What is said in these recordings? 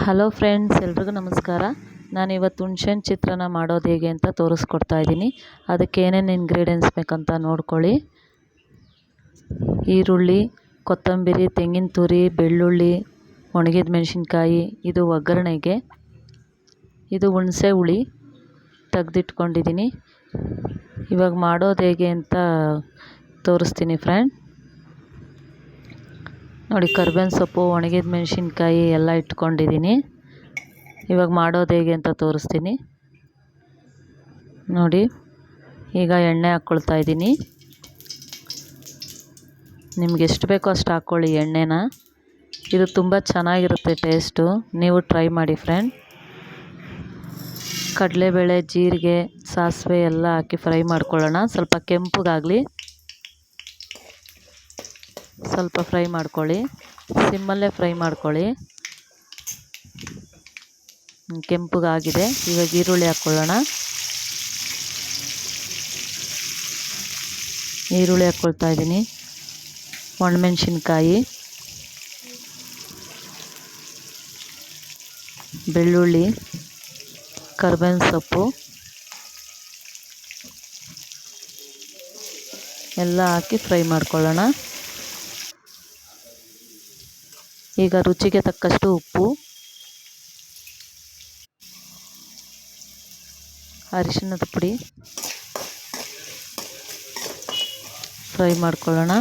Hello friends ಎಲ್ರಿಗೂ ನಮಸ್ಕಾರ. ನಾನು ಇವತ್ತು ಹುಣ್ಸೆನ್ ಚಿತ್ರಾನ್ನ ಮಾಡೋದು ಹೇಗೆ ಅಂತ ತೋರಿಸ್ಕೊಡ್ತಾ ಇದ್ದೀನಿ. ಅದಕ್ಕೆ ಏನೇನು ಇಂಗ್ರೀಡಿಯೆಂಟ್ಸ್ ಬೇಕಂತ ನೋಡ್ಕೊಳ್ಳಿ. ಈರುಳ್ಳಿ, ಕೊತ್ತಂಬರಿ, ತೆಂಗಿನ ತುರಿ, ಬೆಳ್ಳುಳ್ಳಿ, ಒಣಗಿದ ಮೆಣಸಿನ್ಕಾಯಿ, ಇದು ಒಗ್ಗರಣೆಗೆ. ಇದು ಹುಣಸೆ ಹುಳಿ ತೆಗೆದಿಟ್ಕೊಂಡಿದ್ದೀನಿ. ಇವಾಗ ಮಾಡೋದು ಹೇಗೆ ಅಂತ ತೋರಿಸ್ತೀನಿ ಫ್ರೆಂಡ್ ನೋಡಿ, ಕರ್ಬೇವಿನ ಸೊಪ್ಪು, ಒಣಗಿದ ಮೆಣಸಿನ್ಕಾಯಿ ಎಲ್ಲ ಇಟ್ಕೊಂಡಿದ್ದೀನಿ. ಇವಾಗ ಮಾಡೋದು ಹೇಗೆ ಅಂತ ತೋರಿಸ್ತೀನಿ. ನೋಡಿ, ಈಗ ಎಣ್ಣೆ ಹಾಕ್ಕೊಳ್ತಾ ಇದ್ದೀನಿ. ನಿಮ್ಗೆ ಎಷ್ಟು ಬೇಕೋ ಅಷ್ಟು ಹಾಕ್ಕೊಳ್ಳಿ ಎಣ್ಣೆನ. ಇದು ತುಂಬ ಚೆನ್ನಾಗಿರುತ್ತೆ ಟೇಸ್ಟು. ನೀವು ಟ್ರೈ ಮಾಡಿ ಫ್ರೆಂಡ್. ಕಡಲೆಬೇಳೆ, ಜೀರಿಗೆ, ಸಾಸಿವೆ ಎಲ್ಲ ಹಾಕಿ ಫ್ರೈ ಮಾಡ್ಕೊಳ್ಳೋಣ. ಸ್ವಲ್ಪ ಕೆಂಪಗಾಗಲಿ. ಸ್ವಲ್ಪ ಫ್ರೈ ಮಾಡ್ಕೊಳ್ಳಿ. ಸಿಮ್ಮಲ್ಲೇ ಫ್ರೈ ಮಾಡ್ಕೊಳ್ಳಿ. ಕೆಂಪಗಾಗಿದೆ ಇವಾಗ ಈರುಳ್ಳಿ ಹಾಕ್ಕೊಳ್ಳೋಣ. ಈರುಳ್ಳಿ ಹಾಕ್ಕೊಳ್ತಾ ಇದ್ದೀನಿ. ಒಣಮೆಣ್ಸಿನ್ಕಾಯಿ. ಬೆಳ್ಳುಳ್ಳಿ. ಕರ್ಬೇವಿನ ಸೊಪ್ಪು ಎಲ್ಲ ಹಾಕಿ ಫ್ರೈ ಮಾಡ್ಕೊಳ್ಳೋಣ. ಈಗ ರುಚಿಗೆ ತಕ್ಕಷ್ಟು ಉಪ್ಪು, ಅರಿಶಿಣದ ಪುಡಿ, ಫ್ರೈ ಮಾಡ್ಕೊಳ್ಳೋಣ.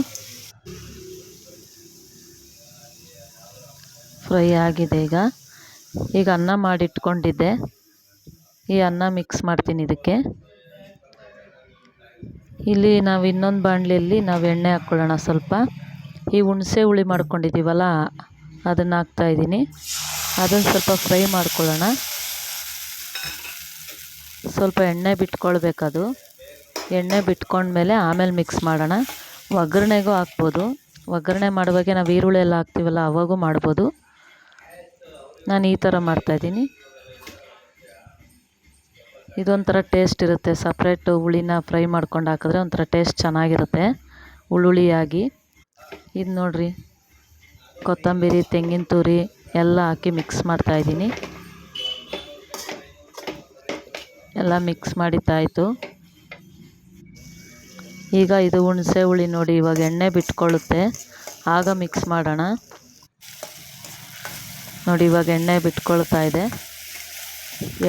ಫ್ರೈ ಆಗಿದೆ ಈಗ. ಈಗ ಅನ್ನ ಮಾಡಿಟ್ಕೊಂಡಿದ್ದೆ. ಈ ಅನ್ನ ಮಿಕ್ಸ್ ಮಾಡ್ತೀನಿ ಇದಕ್ಕೆ. ಇಲ್ಲಿ ನಾವು ಇನ್ನೊಂದು ಬಾಣಲಿಯಲ್ಲಿ ನಾವು ಎಣ್ಣೆ ಹಾಕ್ಕೊಳ್ಳೋಣ ಸ್ವಲ್ಪ. ಈ ಹುಣಸೆ ಹುಳಿ ಮಾಡ್ಕೊಂಡಿದ್ದೀವಲ್ಲ ಅದನ್ನು ಹಾಕ್ತಾಯಿದ್ದೀನಿ ಅದನ್ನು ಸ್ವಲ್ಪ ಫ್ರೈ ಮಾಡ್ಕೊಳ್ಳೋಣ. ಸ್ವಲ್ಪ ಎಣ್ಣೆ ಬಿಟ್ಕೊಳ್ಬೇಕದು. ಎಣ್ಣೆ ಬಿಟ್ಕೊಂಡ್ಮೇಲೆ ಆಮೇಲೆ ಮಿಕ್ಸ್ ಮಾಡೋಣ. ಒಗ್ಗರಣೆಗೂ ಹಾಕ್ಬೋದು. ಒಗ್ಗರಣೆ ಮಾಡುವಾಗೆ ನಾವು ಈರುಳ್ಳಿ ಎಲ್ಲ ಹಾಕ್ತೀವಲ್ಲ, ಅವಾಗೂ ಮಾಡ್ಬೋದು. ನಾನು ಈ ಥರ ಮಾಡ್ತಾಯಿದ್ದೀನಿ ಇದೊಂಥರ ಟೇಸ್ಟ್ ಇರುತ್ತೆ. ಸಪ್ರೇಟು ಹುಳಿನ ಫ್ರೈ ಮಾಡ್ಕೊಂಡು ಹಾಕಿದ್ರೆ ಒಂಥರ ಟೇಸ್ಟ್ ಚೆನ್ನಾಗಿರುತ್ತೆ. ಹುಳುಳಿಯಾಗಿ ಇದು ನೋಡಿರಿ. ಕೊತ್ತಂಬರಿ, ತೆಂಗಿನ ತುರಿ ಎಲ್ಲ ಹಾಕಿ ಮಿಕ್ಸ್ ಮಾಡ್ತಾಯಿದ್ದೀನಿ ಎಲ್ಲ ಮಿಕ್ಸ್ ಮಾಡಿದ್ದಾಯಿತು. ಈಗ ಇದು ಹುಣಸೆ ಹುಳಿ ನೋಡಿ, ಇವಾಗ ಎಣ್ಣೆ ಬಿಟ್ಕೊಳ್ಳುತ್ತೆ. ಆಗ ಮಿಕ್ಸ್ ಮಾಡೋಣ. ನೋಡಿ, ಇವಾಗ ಎಣ್ಣೆ ಬಿಟ್ಕೊಳ್ತಾ ಇದೆ.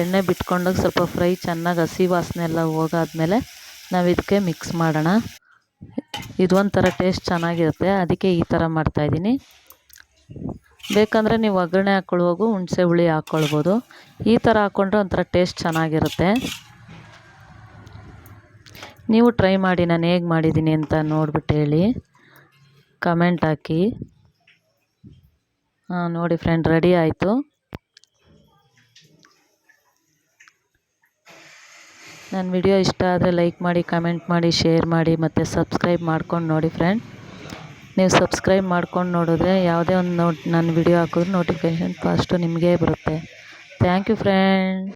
ಎಣ್ಣೆ ಬಿಟ್ಕೊಂಡಾಗ ಸ್ವಲ್ಪ ಫ್ರೈ ಚೆನ್ನಾಗಿ ಹಸಿ ವಾಸನೆ ಎಲ್ಲ ಹೋಗಾದ್ಮೇಲೆ ನಾವು ಇದಕ್ಕೆ ಮಿಕ್ಸ್ ಮಾಡೋಣ. ಇದು ಒಂಥರ ಟೇಸ್ಟ್ ಚೆನ್ನಾಗಿರುತ್ತೆ. ಅದಕ್ಕೆ ಈ ಥರ ಮಾಡ್ತಾಯಿದ್ದೀನಿ ಬೇಕಂದರೆ ನೀವು ಒಗ್ಗರಣೆ ಹಾಕ್ಕೊಳ್ಳುವಾಗೂ ಹುಣಸೆ ಹುಳಿ ಹಾಕ್ಕೊಳ್ಬೋದು. ಈ ಥರ ಹಾಕ್ಕೊಂಡ್ರೆ ಒಂಥರ ಟೇಸ್ಟ್ ಚೆನ್ನಾಗಿರುತ್ತೆ. ನೀವು ಟ್ರೈ ಮಾಡಿ, ನಾನು ಹೇಗೆ ಮಾಡಿದ್ದೀನಿ ಅಂತ ನೋಡ್ಬಿಟ್ಟು ಹೇಳಿ. ಕಮೆಂಟ್ ಹಾಕಿ. ಹಾಂ, ನೋಡಿ ಫ್ರೆಂಡ್, ರೆಡಿ ಆಯಿತು. ನನ್ನ ವಿಡಿಯೋ ಇಷ್ಟ ಆದರೆ ಲೈಕ್ ಮಾಡಿ, ಕಮೆಂಟ್ ಮಾಡಿ, ಶೇರ್ ಮಾಡಿ, ಮತ್ತು ಸಬ್ಸ್ಕ್ರೈಬ್ ಮಾಡ್ಕೊಂಡು ನೋಡಿ ಫ್ರೆಂಡ್. ನೀವು ಸಬ್ಸ್ಕ್ರೈಬ್ ಮಾಡ್ಕೊಂಡು ನೋಡಿದ್ರೆ ಯಾವುದೇ ಒಂದು ನೋಟ್ ನಾನು ವಿಡಿಯೋ ಹಾಕಿದ್ರು ನೋಟಿಫಿಕೇಷನ್ ಫಸ್ಟು ನಿಮಗೇ ಬರುತ್ತೆ. Thank you friend